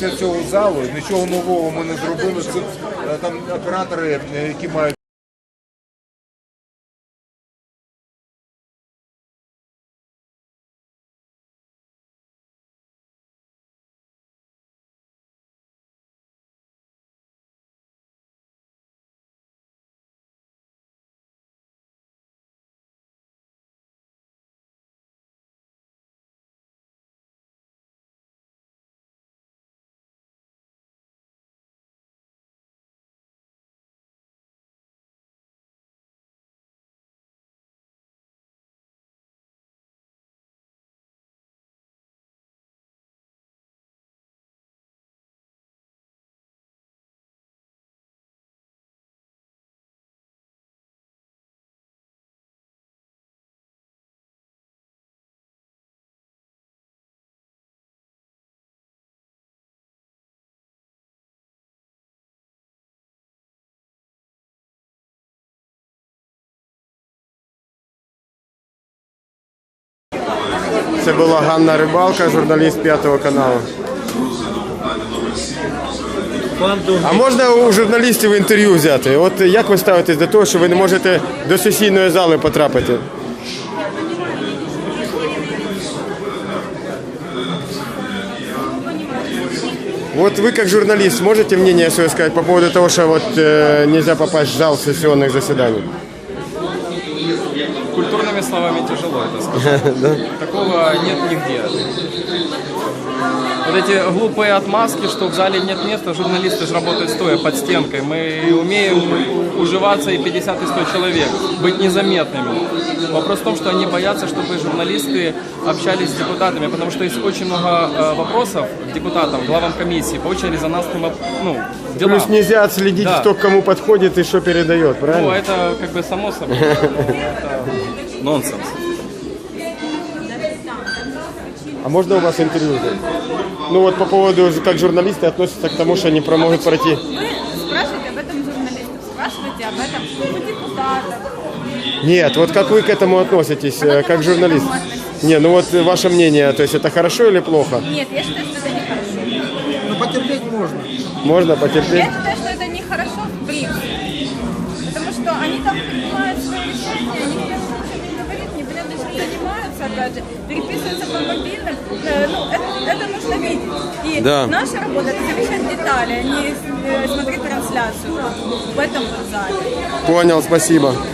конструкція цього залу, нічого нового ми не зробили. Це е, там оператори, е, які мають. Це була Ганна Рибалка, журналіст п'ятого каналу. А можна у журналістів інтерв'ю взяти? От як ви ставитесь до того, що ви не можете до сесійної зали потрапити? Вот вы как журналист можете мнение свое сказать по поводу того, что вот э, нельзя попасть в зал сессионных заседаний? Культурными словами тяжело это сказать. Такого нет нигде. Вот эти глупые отмазки, что в зале нет места, журналисты же работают стоя под стенкой. Мы умеем уживаться и 50 и 100 человек, быть незаметными. Вопрос в том, что они боятся, чтобы журналисты общались с депутатами, потому что есть очень много э, вопросов к депутатам, главам комиссии по очень резонансным ну, делам. Плюс нельзя отследить, Да. кто к кому подходит и что передает, правильно? Ну, это как бы само собой. Это нонсенс. А можно у вас интервью взять? Ну вот по поводу, как журналисты относятся к тому, что они про- могут пройти. Вы спрашиваете об этом журналистов, спрашиваете об этом у депутатов. Нет, вот как вы к этому относитесь, э, как журналист? Не, ну вот э, ваше мнение, то есть это хорошо или плохо? Нет, я считаю, что это нехорошо. Можно потерпеть? Я считаю, что это нехорошо в принципе. Потому что они там принимают свои решения, ничего не говорит, непонятно, чем занимаются, опять же, переписываются по Ну, это, это нужно видеть. И Да. наша работа это замечать детали, а не э, смотреть трансляцию в этом зале. Понял, спасибо.